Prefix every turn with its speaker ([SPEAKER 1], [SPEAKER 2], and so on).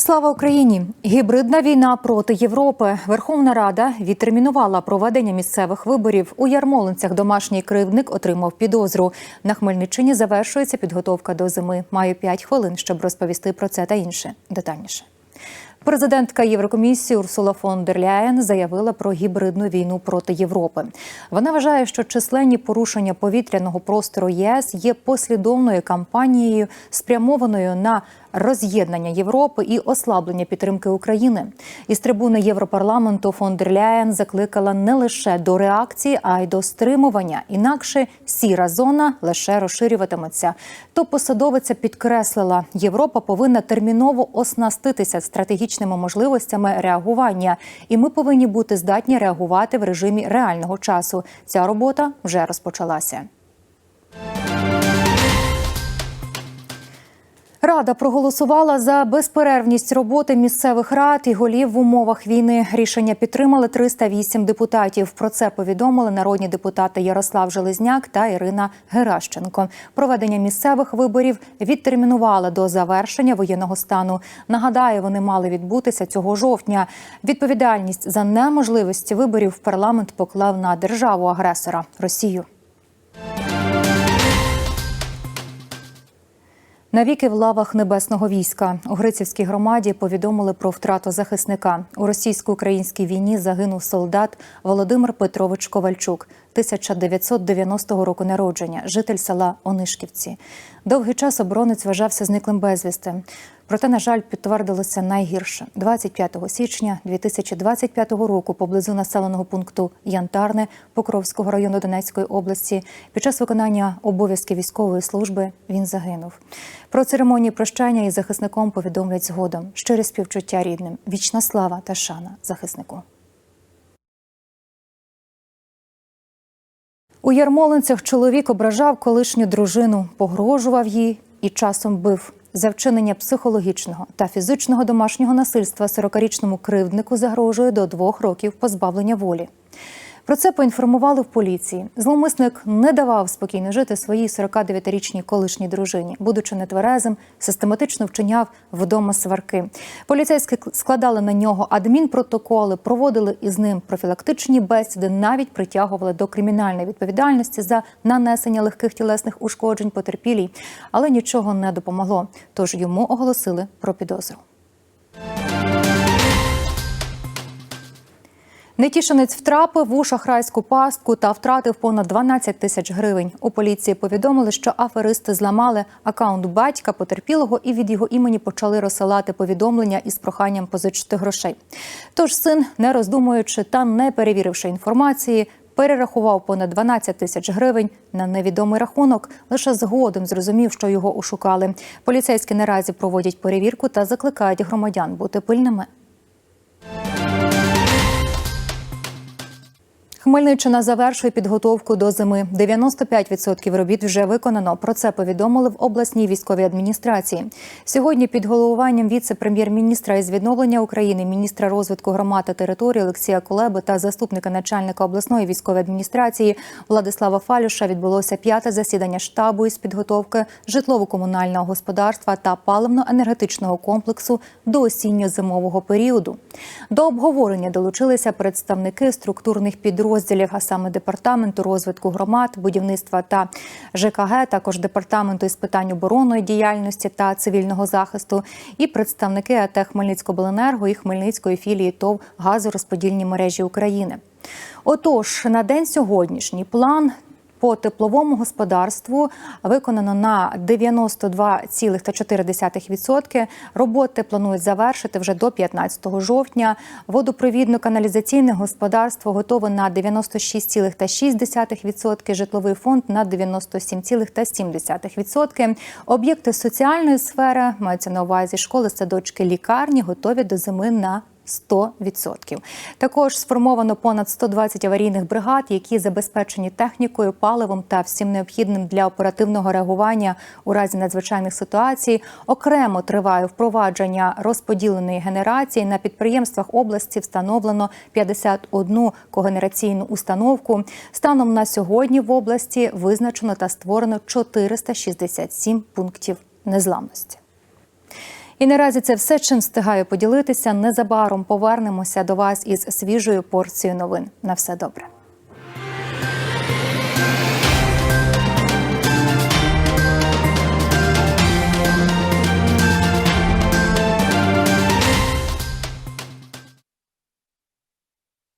[SPEAKER 1] Слава Україні! Гібридна війна проти Європи. Верховна Рада відтермінувала проведення місцевих виборів. У Ярмолинцях домашній кривдник отримав підозру. На Хмельниччині завершується підготовка до зими. Маю 5 хвилин, щоб розповісти про це та інше детальніше. Президентка Єврокомісії Урсула фон дер Ляєн заявила про гібридну війну проти Європи. Вона вважає, що численні порушення повітряного простору ЄС є послідовною кампанією, спрямованою на роз'єднання Європи і ослаблення підтримки України. Із трибуни Європарламенту фон дер Ляєн закликала не лише до реакції, а й до стримування. Інакше сіра зона лише розширюватиметься. То посадовиця підкреслила, Європа повинна терміново оснаститися стратегічними можливостями реагування, і ми повинні бути здатні реагувати в режимі реального часу. Ця робота вже розпочалася. Рада проголосувала за безперервність роботи місцевих рад і голів в умовах війни. Рішення підтримали 308 депутатів. Про це повідомили народні депутати Ярослав Железняк та Ірина Геращенко. Проведення місцевих виборів відтермінували до завершення воєнного стану. Нагадаю, вони мали відбутися цього жовтня. Відповідальність за неможливість виборів парламент поклав на державу агресора Росію. Навіки в лавах небесного війська у Грицівській громаді повідомили про втрату захисника. У російсько-українській війні загинув солдат Володимир Петрович Ковальчук, 1990 року народження, житель села Онишківці. Довгий час оборонець вважався зниклим безвісти. Проте, на жаль, підтвердилося найгірше 25 січня 2025 року поблизу населеного пункту Янтарне Покровського району Донецької області. Під час виконання обов'язків військової служби він загинув. Про церемонію прощання із захисником повідомлять згодом. Щире співчуття рідним, вічна слава та шана захиснику. У Ярмолинцях чоловік ображав колишню дружину, погрожував їй і часом бив. За вчинення психологічного та фізичного домашнього насильства 40-річному кривднику загрожує до двох років позбавлення волі. Про це поінформували в поліції. Зловмисник не давав спокійно жити своїй 49-річній колишній дружині, будучи нетверезим, систематично вчиняв вдома сварки. Поліцейські складали на нього адмінпротоколи, проводили із ним профілактичні бесіди, навіть притягували до кримінальної відповідальності за нанесення легких тілесних ушкоджень потерпілій, але нічого не допомогло. Тож йому оголосили про підозру. Нетішинець втрапив у шахрайську пастку та втратив понад 12 тисяч гривень. У поліції повідомили, що аферисти зламали акаунт батька потерпілого і від його імені почали розсилати повідомлення із проханням позичити грошей. Тож син, не роздумуючи та не перевіривши інформації, перерахував понад 12 тисяч гривень на невідомий рахунок. Лише згодом зрозумів, що його ушукали. Поліцейські наразі проводять перевірку та закликають громадян бути пильними. Хмельниччина завершує підготовку до зими. 95% робіт вже виконано. Про це повідомили в обласній військовій адміністрації. Сьогодні під головуванням віце-прем'єр-міністра із відновлення України, міністра розвитку громад та території Олексія Кулеби та заступника начальника обласної військової адміністрації Владислава Фалюша відбулося п'яте засідання штабу із підготовки житлово-комунального господарства та паливно-енергетичного комплексу до осінньо-зимового періоду. До обговорення долучилися представники структурних підрозділів підрозділів, а саме департаменту розвитку громад, будівництва та ЖКГ, також департаменту із питань оборонної діяльності та цивільного захисту, і представники АТ Хмельницькобленерго і Хмельницької філії ТОВ газорозподільні мережі України. Отож, на день сьогоднішній план по тепловому господарству виконано на 92,4%. Роботи планують завершити вже до 15 жовтня. Водопровідно-каналізаційне господарство готове на 96,6%, житловий фонд на 97,7%. Об'єкти соціальної сфери маються на увазі школи, садочки, лікарні готові до зими на 100%. Також сформовано понад 120 аварійних бригад, які забезпечені технікою, паливом та всім необхідним для оперативного реагування у разі надзвичайних ситуацій. Окремо триває впровадження розподіленої генерації на підприємствах області. Встановлено 51 когенераційну установку. Станом на сьогодні в області визначено та створено 467 пунктів незламності. І наразі це все, чим встигаю поділитися. Незабаром повернемося до вас із свіжою порцією новин. На все добре.